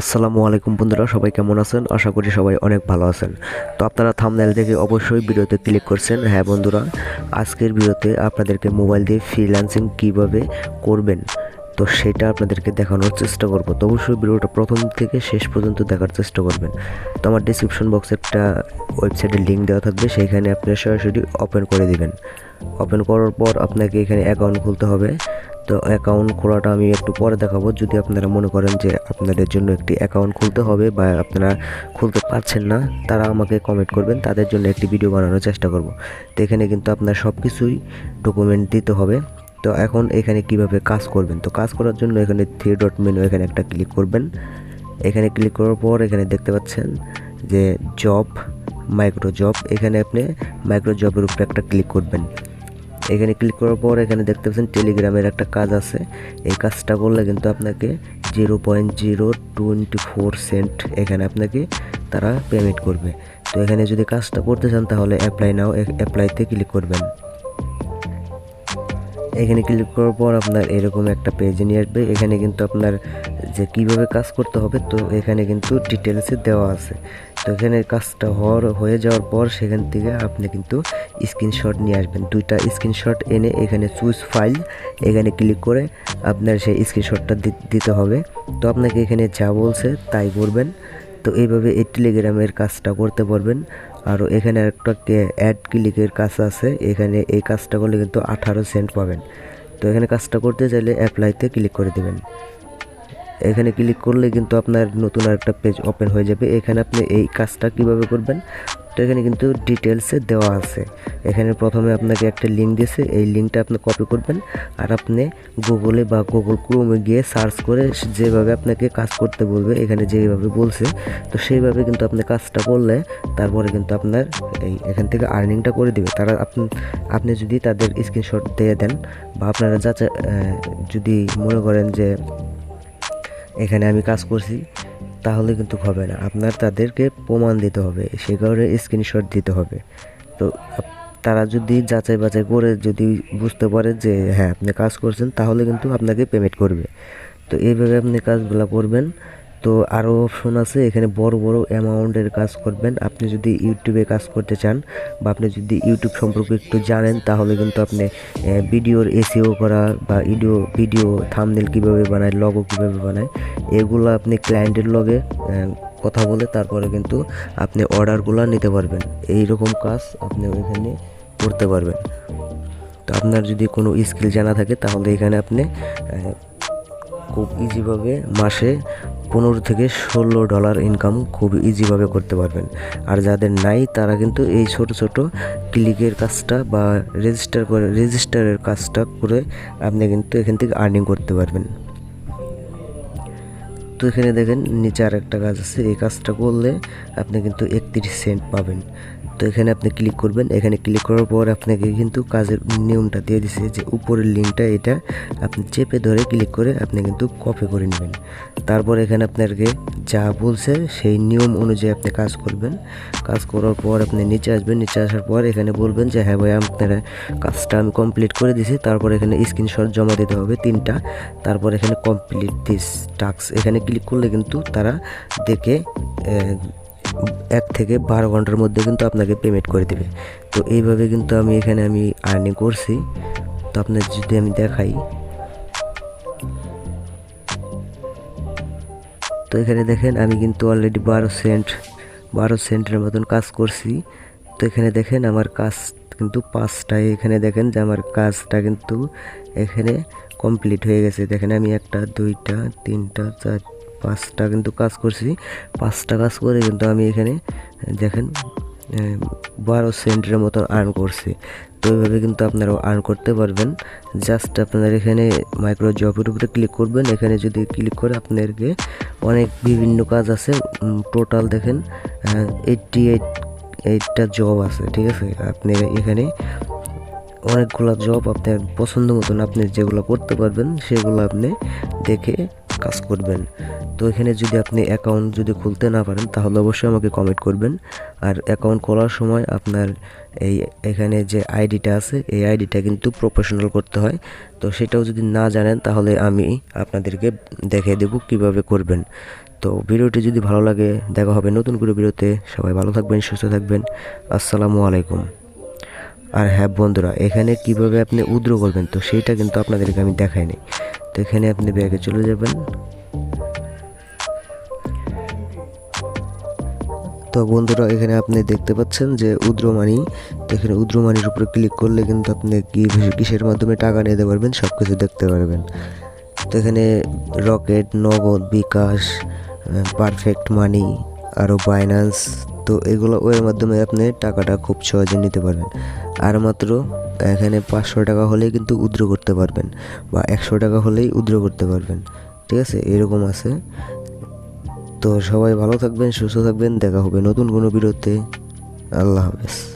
আসসালামু আলাইকুম বন্ধুরা, সবাই কেমন আছেন? আশা করি সবাই অনেক ভালো আছেন। তো আপনারা থামনেল দেখে অবশ্যই ভিডিওতে ক্লিক করছেন। হ্যাঁ বন্ধুরা, আজকের ভিডিওতে আপনাদেরকে মোবাইল দিয়ে ফ্রিল্যান্সিং কীভাবে করবেন, তো সেটা আপনাদেরকে দেখানোর চেষ্টা করব। তো অবশ্যই ভিডিওটা প্রথম থেকে শেষ পর্যন্ত দেখার চেষ্টা করবেন। তো আমার ডিসক্রিপশন বক্সে একটা ওয়েবসাইটের লিঙ্ক দেওয়া থাকবে সেইখানে আপনি সরাসরি ওপেন করে দিবেন। ওপেন করার পর আপনাকে এখানে অ্যাকাউন্ট খুলতে হবে। তো অ্যাকাউন্ট খোলাটা আমি একটু পরে দেখাবো। যদি আপনারা মনে করেন যে আপনাদের জন্য একটি অ্যাকাউন্ট খুলতে হবে বা আপনারা খুলতে পারছেন না, তারা আমাকে কমেন্ট করবেন। তাদের জন্য একটি ভিডিও বানানোর চেষ্টা করব। তো এখানে কিন্তু আপনার সব কিছুই ডকুমেন্ট দিতে হবে। তো এখন এখানে কীভাবে কাজ করবেন? তো কাজ করার জন্য এখানে থ্রি ডট মেনু এখানে একটা ক্লিক করবেন। এখানে ক্লিক করার পর এখানে দেখতে পাচ্ছেন যে জব মাইক্রো জব এখানে আপনি মাইক্রো জবের উপরে একটা ক্লিক করবেন। এখানে ক্লিক করার পর এখানে দেখতে পাচ্ছেন টেলিগ্রামের একটা কাজ আছে। এই কাজটা করলে কিন্তু আপনাকে zero point zero twenty four cent এখানে আপনাকে তারা পেমেন্ট করবে। তো এখানে যদি কাজটা করতে চান তাহলে অ্যাপ্লাই নাও অ্যাপ্লাইতে ক্লিক করবেন। এখানে ক্লিক করার পর আপনার এরকম একটা পেজে নিয়ে আসবে। এখানে কিন্তু আপনার যে কীভাবে কাজ করতে হবে, তো এখানে কিন্তু ডিটেলসে দেওয়া আছে। তো এখানে কাজটা হওয়ার, হয়ে যাওয়ার পর সেখান থেকে আপনি কিন্তু স্ক্রিনশট নিয়ে আসবেন। দুইটা স্ক্রিনশট এনে এখানে চুজ ফাইল এখানে ক্লিক করে আপনার সেই স্ক্রিনশটটা দিতে হবে। তো আপনাকে এখানে যা বলছে তাই করবেন। তো এইভাবে এই টেলিগ্রামের কাজটা করতে পারবেন। আরও এখানে একটা অ্যাড ক্লিকের কাজ আছে। এখানে এই কাজটা করলে কিন্তু আঠারো সেন্ট পাবেন। তো এখানে কাজটা করতে চাইলে অ্যাপ্লাইতে ক্লিক করে দেবেন। এখানে ক্লিক করলে কিন্তু আপনার নতুন আরেকটা পেজ ওপেন হয়ে যাবে। এখানে আপনি এই কাজটা কীভাবে করবেন? তো এখানে কিন্তু ডিটেলসে দেওয়া আছে। এখানে প্রথমে আপনাকে একটা লিঙ্ক দিয়েছে। এই লিঙ্কটা আপনি কপি করবেন। আর আপনি গুগলে বা গুগল ক্রোমে গিয়ে সার্চ করে যেভাবে আপনাকে কাজ করতে বলবে, এখানে যেভাবে বলছে, তো সেইভাবে কিন্তু আপনি কাজটা করলে তারপরে কিন্তু আপনার এই এখান থেকে আর্নিংটা করে দিবে। তারা আপনি আপনি যদি তাদের স্ক্রিনশট দিয়ে দেন বা আপনারা যাচাই যদি মনে করেন যে এখানে আমি কাজ করছি, তাহলে কিন্তু হবে না। আপনার তাদেরকে প্রমাণ দিতে হবে, সে কারণে স্ক্রিনশট দিতে হবে। তো তারা যদি যাচাই বাছাই করে যদি বুঝতে পারে যে হ্যাঁ আপনি কাজ করছেন, তাহলে কিন্তু আপনাকে পেমেন্ট করবে। তো এইভাবে আপনি কাজগুলো করবেন। তো আরও অপশন আছে, এখানে বড় বড় অ্যামাউন্টের কাজ করবেন। আপনি যদি ইউটিউবে কাজ করতে চান বা আপনি যদি ইউটিউব সম্পর্কে একটু জানেন, তাহলে কিন্তু আপনি ভিডিওর এসিও করা বা ভিডিও ভিডিও থামনেল কীভাবে বানায় লগো কীভাবে বানায়, এগুলো আপনি ক্লায়েন্টের লগে কথা বলে তারপরে কিন্তু আপনি অর্ডারগুলো নিতে পারবেন। এই রকম কাজ আপনি ওইখানে করতে পারবেন। তো আপনার যদি কোনো স্কিল জানা থাকে, তাহলে এখানে আপনি খুব ইজিভাবে মাসে পনেরো থেকে ষোলো ডলার ইনকাম খুব ইজিভাবে করতে পারবেন। আর যাদের নাই, তারা কিন্তু এই ছোট ছোট ক্লিকের কাজটা বা রেজিস্টার করে রেজিস্টারের কাজটা করে আপনি কিন্তু এখান থেকে আর্নিং করতে পারবেন। তো এখানে দেখেন নিচে আর একটা কাজ আছে। এই কাজটা করলে আপনি কিন্তু একত্রিশ সেন্ট পাবেন। তো এখানে আপনি ক্লিক করবেন। এখানে ক্লিক করার পর আপনাকে কিন্তু কাজের নিয়মটা দিয়ে দিছে যে উপরের লিঙ্কটা এটা আপনি চেপে ধরে ক্লিক করে আপনি কিন্তু কপি করে নেবেন। তারপর এখানে আপনাকে যা বলছে, সেই নিয়ম অনুযায়ী আপনি কাজ করবেন। কাজ করার পর আপনি নিচে আসবেন, নিচে আসার পর এখানে বলবেন যে হ্যাঁ ভাই, আপনারা কাজটা আমি কমপ্লিট করে দিছি। তারপর এখানে স্ক্রিনশট জমা দিতে হবে তিনটা। তারপর এখানে কমপ্লিট দিস টাস্ক এখানে ক্লিক করলে কিন্তু তারা দেখে এক থেকে বারো ঘণ্টার মধ্যে কিন্তু আপনাকে পেমেন্ট করে দেবে। তো এইভাবে কিন্তু আমি এখানে আমি আর্নিং করছি। তো আপনার যদি আমি দেখাই তো এখানে দেখেন আমি কিন্তু অলরেডি বারো সেন্ট বারো সেন্টের মতন কাজ করছি। তো এখানে দেখেন আমার কাজ কিন্তু পাঁচটায় এখানে দেখেন যে আমার কাজটা কিন্তু এখানে কমপ্লিট হয়ে গেছে। দেখেন আমি একটা, দুইটা, তিনটা, চার, পাঁচটা কিন্তু কাজ করছি। পাঁচটা কাজ করে কিন্তু আমি এখানে, দেখেন বারো সেন্টের মতন আর্ন করছি। তো এইভাবে কিন্তু আপনারাও আর্ন করতে পারবেন। জাস্ট আপনারা এখানে মাইক্রো জবের উপরে ক্লিক করবেন। এখানে যদি ক্লিক করে আপনাদেরকে অনেক বিভিন্ন কাজ আছে। টোটাল দেখেন এইটটি এইট এইটটা জব আছে, ঠিক আছে? আপনি এখানে অনেকগুলো জব আপনার পছন্দ মতন আপনি যেগুলো করতে পারবেন, সেগুলো আপনি দেখে কাজ করবেন। তো এখানে যদি আপনি অ্যাকাউন্ট যদি খুলতে না পারেন, তাহলে অবশ্যই আমাকে কমেন্ট করবেন। আর অ্যাকাউন্ট খোলার সময় আপনার এই এখানে যে আইডিটা আছে, এই আইডিটা কিন্তু প্রফেশনাল করতে হয়। তো সেটাও যদি না জানেন, তাহলে আমি আপনাদেরকে দেখিয়ে দেব কীভাবে করবেন। তো ভিডিওটি যদি ভালো লাগে, দেখা হবে নতুন করে ভিডিওতে। সবাই ভালো থাকবেন, সুস্থ থাকবেন। আসসালামু আলাইকুম। আর হ্যাঁ বন্ধুরা, এখানে কীভাবে আপনি উদ্র করবেন, তো সেইটা কিন্তু আপনাদেরকে আমি দেখাইনি। তো এখানে আপনি ব্যাগে চলে যাবেন। তো বন্ধুরা, এখানে আপনি দেখতে পাচ্ছেন যে উদ্রমানি, তো এখানে উদ্রমানির উপরে ক্লিক করলে কিন্তু আপনি কি কিসের মাধ্যমে টাকা নিতে পারবেন সব কিছু দেখতে পারবেন। তো এখানে রকেট নগদ, বিকাশ পারফেক্ট মানি আরও বাইন্যান্স তো এগুলো ওয়ের মাধ্যমে আপনি টাকাটা খুব সহজে নিতে পারবেন। আর মাত্র এখানে পাঁচশো টাকা হলেই কিন্তু উদ্র করতে পারবেন বা একশো টাকা হলেই উদ্র করতে পারবেন। ঠিক আছে? এরকম আছে। তো সবাই ভালো থাকবেন, সুস্থ থাকবেন। দেখা হবে নতুন কোনো ভিডিওতে। আল্লাহ হাফেজ।